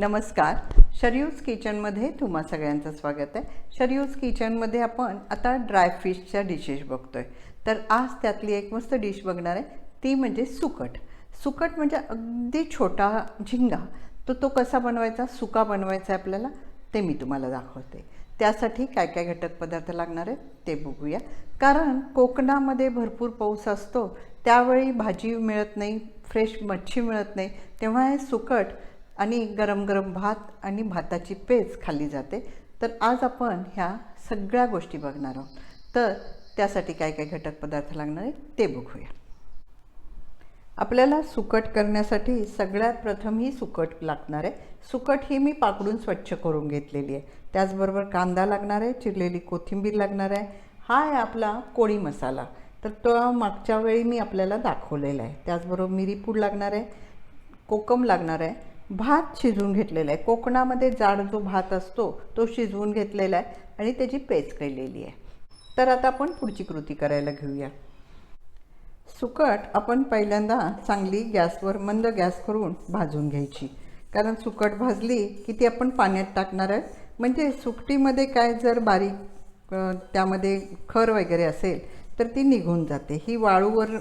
नमस्कार. शरयूज किचनमध्ये तुम्हा सगळ्यांचं स्वागत आहे. शरयूज किचनमध्ये आपण आता ड्रायफिशच्या डिशेस बघतोय. तर आज त्यातली एक मस्त डिश बघणार आहे. ती म्हणजे सुकट. सुकट म्हणजे अगदी छोटा झिंगा. तो तो कसा बनवायचा? सुका बनवायचा आहे आपल्याला. ते मी तुम्हाला दाखवते. त्यासाठी काय काय घटक पदार्थ लागणार आहेत ते बघूया. कारण कोकणामध्ये भरपूर पाऊस असतो. त्यावेळी भाजी मिळत नाही. फ्रेश मच्छी मिळत नाही. तेव्हा हे सुकट आणि गरम गरम भात आणि भाताची पेज खाल्ली जाते. तर आज आपण ह्या सगळ्या गोष्टी बघणार आहोत. तर त्यासाठी काय काय घटक पदार्थ लागणार आहेत ते बघूया. आपल्याला सुकट करण्यासाठी सगळ्यात प्रथम ही सुकट लागणार आहे. सुकट ही मी पाकडून स्वच्छ करून घेतलेली आहे. त्याचबरोबर कांदा लागणार आहे चिरलेली कोथिंबीर लागणार आहे. हा आहे आपला कोळी मसाला. तर तो मागच्या वेळी मी आपल्याला दाखवलेला आहे. त्याचबरोबर मिरीपूड लागणार आहे कोकम लागणार आहे भात शिजवून घेतलेला आहे. कोकणामध्ये जाड जो भात असतो तो शिजवून घेतलेला आहे आणि त्याची पेच केलेली आहे. तर आता आपण पुढची कृती करायला घेऊया. सुकट आपण पहिल्यांदा चांगली गॅसवर मंद गॅस करून भाजून घ्यायची. कारण सुकट भाजली की ती आपण पाण्यात टाकणार आहे. म्हणजे सुकटीमध्ये काय जर बारीक त्यामध्ये खर वगैरे असेल तर ती निघून जाते. ही वाळूवर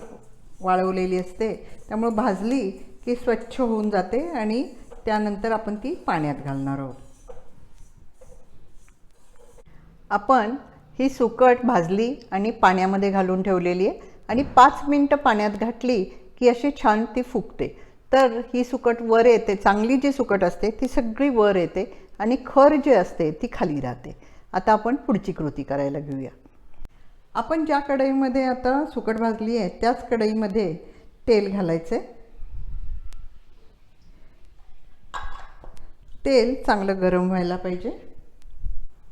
वाळवलेली असते. त्यामुळे भाजली की स्वच्छ होऊन जाते आणि त्यानंतर आपण ती पाण्यात घालणार आहोत. आपण ही सुकट भाजली आणि पाण्यामध्ये घालून ठेवलेली आहे आणि पाच मिनटं पाण्यात घातली की अशी छान ती फुगते. तर ही सुकट वर येते चांगली जी सुकट असते ती सगळी वर येते आणि खर जे असते ती खाली राहते. आता आपण पुढची कृती करायला घेऊया. आपण ज्या कढईमध्ये आता सुकट भाजली आहे त्याच कढईमध्ये तेल घालायचं आहे तेल चांगलं गरम व्हायला पाहिजे.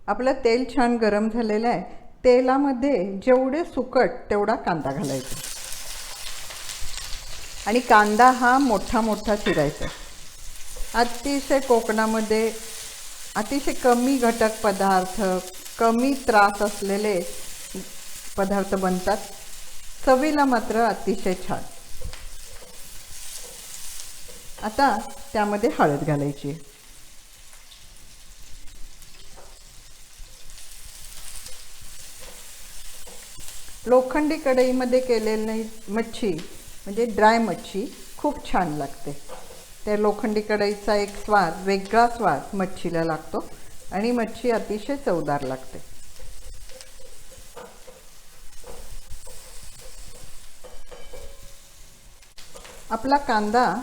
आपलं तेल छान गरम झालेलं आहे. तेलामध्ये जेवढे सुकट तेवढा कांदा घालायचा. आणि कांदा हा मोठा मोठा चिरायचा. अतिशय कोकणामध्ये अतिशय कमी घटक पदार्थ कमी त्रास असलेले पदार्थ बनतात. चवीला मात्र अतिशय छान. आता त्यामध्ये हळद घालायची. लोखंडी कढईमध्ये केलेली मच्छी म्हणजे ड्राय मच्छी खूप छान लागते. त्या लोखंडी कढईचा एक स्वाद वेगळा स्वाद मच्छीला लागतो आणि मच्छी अतिशय चवदार लागते. आपला कांदा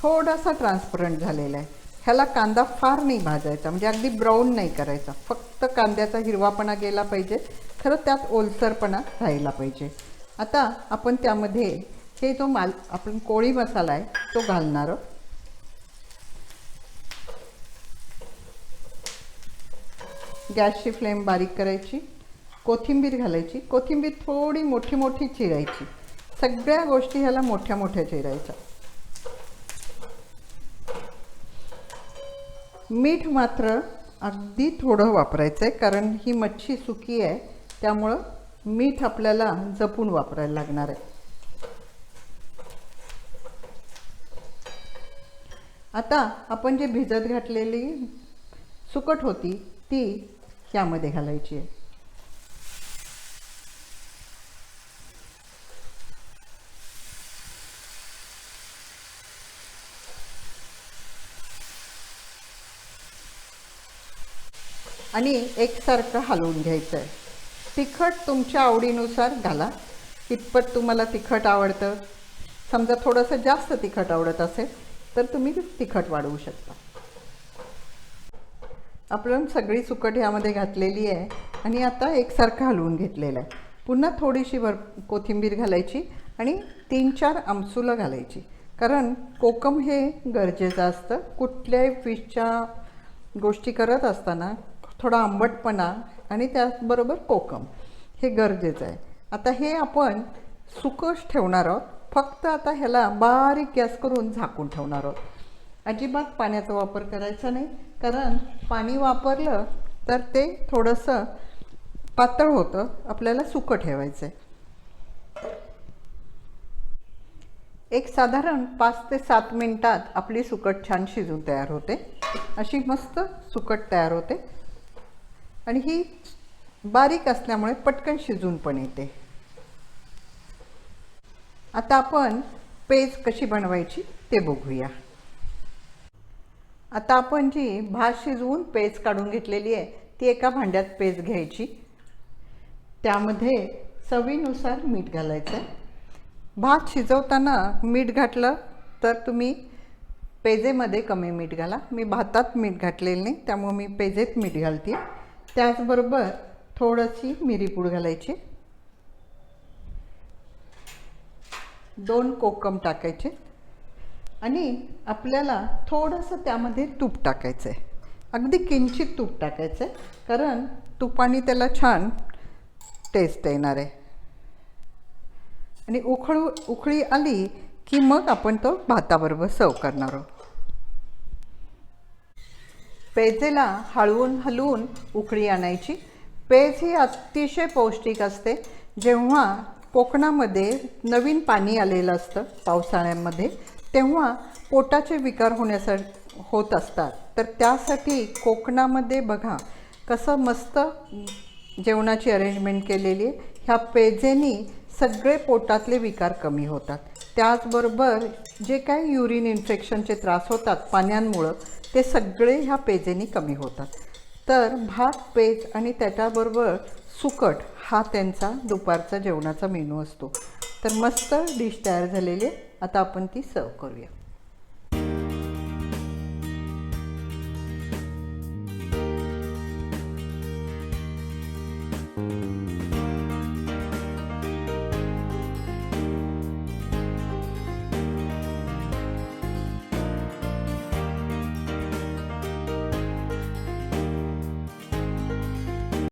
थोडासा ट्रान्सपरंट झालेला आहे. ह्याला कांदा फार नाही भाजायचा म्हणजे अगदी ब्राऊन नाही करायचा. फक्त कांद्याचा हिरवापणा गेला पाहिजे. खरं त्यात ओलसरपणा राहिला पाहिजे. आता आपण त्यामध्ये हे जो माल आपण कोळी मसाला आहे तो घालणार गॅसची फ्लेम बारीक करायची कोथिंबीर घालायची कोथिंबीर थोडी मोठी मोठी चिरायची. सगळ्या गोष्टी ह्याला मोठ्या मोठ्या चिरायच्या. मीठ मात्र अगदी थोडं वापरायचं आहे कारण ही मच्छी सुकी आहे. त्यामुळं मीठ आपल्याला जपून वापरायला लागणार आहे. आता आपण जे भिजत घातलेली सुकट होती ती यामध्ये घालायची आहे. आणि एकसारखं हलवून घ्यायचं आहे तिखट तुमच्या आवडीनुसार घाला. कितपत तुम्हाला तिखट आवडतं. समजा थोडंसं जास्त तिखट आवडत असेल तर तुम्ही तिखट वाढवू शकता. आपण सगळी सुकट ह्यामध्ये घातलेली आहे आणि आता एकसारखं हलवून घेतलेलं आहे. पुन्हा थोडीशी भर कोथिंबीर घालायची आणि तीन चार आमसुलं घालायची. कारण कोकम हे गरजेचं असतं. कुठल्याही फिशच्या गोष्टी करत असताना थोडा आंबटपणा आणि त्याचबरोबर कोकम. हे गरजेचं आहे. आता हे आपण सुकच ठेवणार आहोत. फक्त आता ह्याला बारीक गॅस करून झाकून ठेवणार आहोत. अजिबात पाण्याचा वापर करायचा नाही. कारण पाणी वापरलं तर ते थोडंसं पातळ होतं. आपल्याला सुकं ठेवायचं आहे. एक साधारण पाच ते सात मिनिटात आपली सुकट छान शिजून तयार होते. अशी मस्त सुकट तयार होते. आणि ही बारीक असल्यामुळे पटकन शिजून पण येते. आता आपण पेज कशी बनवायची ते बघूया. आता आपण जी भात शिजवून पेज काढून घेतलेली आहे ती एका भांड्यात पेज घ्यायची. त्यामध्ये चवीनुसार मीठ घालायचं. आहे भात शिजवताना मीठ घातलं तर तुम्ही पेजेमध्ये कमी मीठ घाला. मी भातात मीठ घातलेलं नाही त्यामुळे मी पेजेत मीठ घालते. त्याचबरोबर थोडीशी मिरीपूड घालायची. दोन कोकम टाकायचे. आणि आपल्याला थोडंसं त्यामध्ये तूप टाकायचं आहे अगदी किंचित तूप टाकायचं आहे कारण तुपाने त्याला छान टेस्ट येणार आहे. आणि उखळू उखळी आली की मग आपण तो भाताबरोबर सर्व करणार आहोत. पेजेला हळवून हलवून उकळी आणायची. पेज ही अतिशय पौष्टिक असते. जेव्हा कोकणामध्ये नवीन पाणी आलेलं असतं पावसाळ्यामध्ये तेव्हा पोटाचे विकार होण्यासाठी होत असतात. तर त्यासाठी कोकणामध्ये बघा कसं मस्त जेवणाची अरेंजमेंट केलेली आहे. ह्या पेजेनी सगळे पोटातले विकार कमी होतात. त्याचबरोबर जे काही युरिन इन्फेक्शनचे त्रास होतात पाण्यांमुळं ते सगळे ह्या पेजेनी कमी होतात. तर भात पेज आणि त्याच्याबरोबर सुकट हा त्यांचा दुपारचा जेवणाचा मेनू असतो. तर मस्त डिश तयार झालेली आहे. आता आपण ती सर्व करूया.